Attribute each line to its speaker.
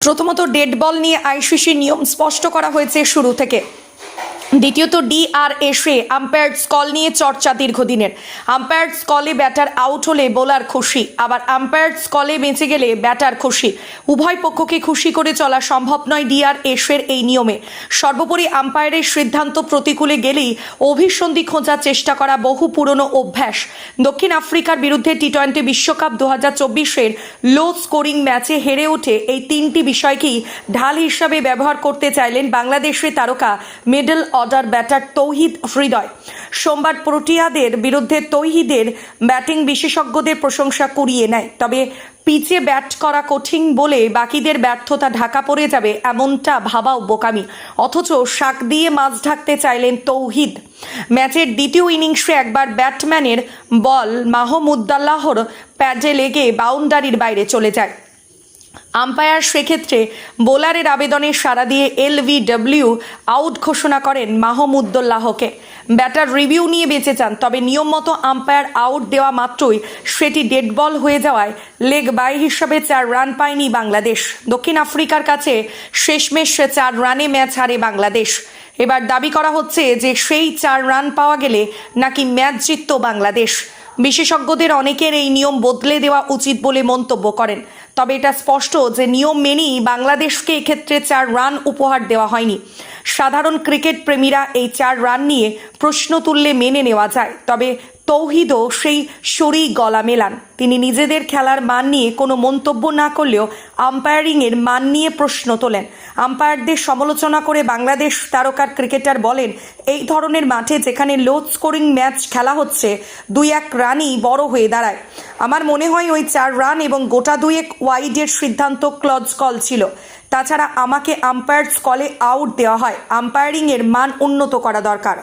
Speaker 1: প্রথমত ডেড বল নিয়ে আইসিসির নিয়ম স্পষ্ট করা হয়েছে শুরু থেকে। দ্বিতীয়ত ডিআরএসে আম্পায়ার্স কল নিয়ে চর্চা দীর্ঘদিনের। আম্পায়ার্স কলে ব্যাটার আউট হলে বোলার খুশি, আবার আম্পায়ার্স কলে বেঁচে গেলে ব্যাটার খুশি। উভয় পক্ষকে খুশি করে চলা সম্ভব নয় ডিআরএসের এই নিয়মে। সর্বোপরি আম্পায়ারের সিদ্ধান্ত প্রতিকূলে গেলেই অভিসন্ধি খোঁজার চেষ্টা করা বহু পুরনো অভ্যাস। দক্ষিণ আফ্রিকার বিরুদ্ধে টি টোয়েন্টি বিশ্বকাপ দু হাজার চব্বিশের লো স্কোরিং ম্যাচে হেরে ওঠে এই তিনটি বিষয়কেই ঢাল হিসাবে ব্যবহার করতে চাইলেন বাংলাদেশের তারকা middle order batter Towhid Hridoy. সোমবার প্রোটিয়াদের বিরুদ্ধে তৌহিদের ব্যাটিং বিশেষজ্ঞদের প্রশংসা কুড়িয়ে নেয়। তবে পিচে ব্যাট করা কঠিন বলে বাকিদের ব্যর্থতা ঢাকা পড়ে যাবে এমনটা ভাবাও বোকামি। অথচ শাক দিয়ে মাছ ঢাকতে চাইলেন তৌহিদ। ম্যাচের দ্বিতীয় ইনিংসে একবার ব্যাটম্যানের বল মাহমুদ্দাল্লাহর প্যাডে লেগে বাউন্ডারির বাইরে চলে যায়। আম্পায়ার সেক্ষেত্রে বোলারের আবেদনে সাড়া দিয়ে এলভিডব্লিউ আউট ঘোষণা করেন মাহমুদুল্লাহকে ব্যাটার রিভিউ নিয়ে বেঁচে যান, তবে নিয়ম মতো আম্পায়ার আউট দেওয়া মাত্রই সেটি ডেড বল হয়ে যাওয়ায় লেগ বাই হিসাবে চার রান পায়নি বাংলাদেশ। দক্ষিণ আফ্রিকার কাছে শেষমেশ চার রানে ম্যাচ হারে বাংলাদেশ। এবার দাবি করা হচ্ছে যে সেই চার রান পাওয়া গেলে নাকি ম্যাচ জিতত বাংলাদেশ। বিশেষজ্ঞদের অনেকের এই নিয়ম বদলে দেওয়া উচিত বলে মন্তব্য করেন। তবে এটা স্পষ্ট যে নিয়ম মেনেই বাংলাদেশকে এক্ষেত্রে চার রান উপহার দেওয়া হয়নি। সাধারণ ক্রিকেট প্রেমীরা এই চার রান নিয়ে প্রশ্ন তুললে মেনে নেওয়া যায়। তবে তৌহিদও সেই সরি গলা মেলান। তিনি নিজেদের খেলার মান নিয়ে কোনো মন্তব্য না করলেও আম্পায়ারিংয়ের মান নিয়ে প্রশ্ন তোলেন। আম্পায়ারদের সমালোচনা করে বাংলাদেশ তারকার ক্রিকেটার বলেন, এই ধরনের মাঠে যেখানে লো স্কোরিং ম্যাচ খেলা হচ্ছে, দুই এক রানই বড় হয়ে দাঁড়ায়। আমার মনে হয় ওই চার রান এবং গোটা দুয়েক ওয়াইডের সিদ্ধান্ত ক্লজ কল ছিল। তাছাড়া আমাকে আম্পায়ার্স কলে আউট দেওয়া হয়। আম্পায়ারিংয়ের মান উন্নত করা দরকার।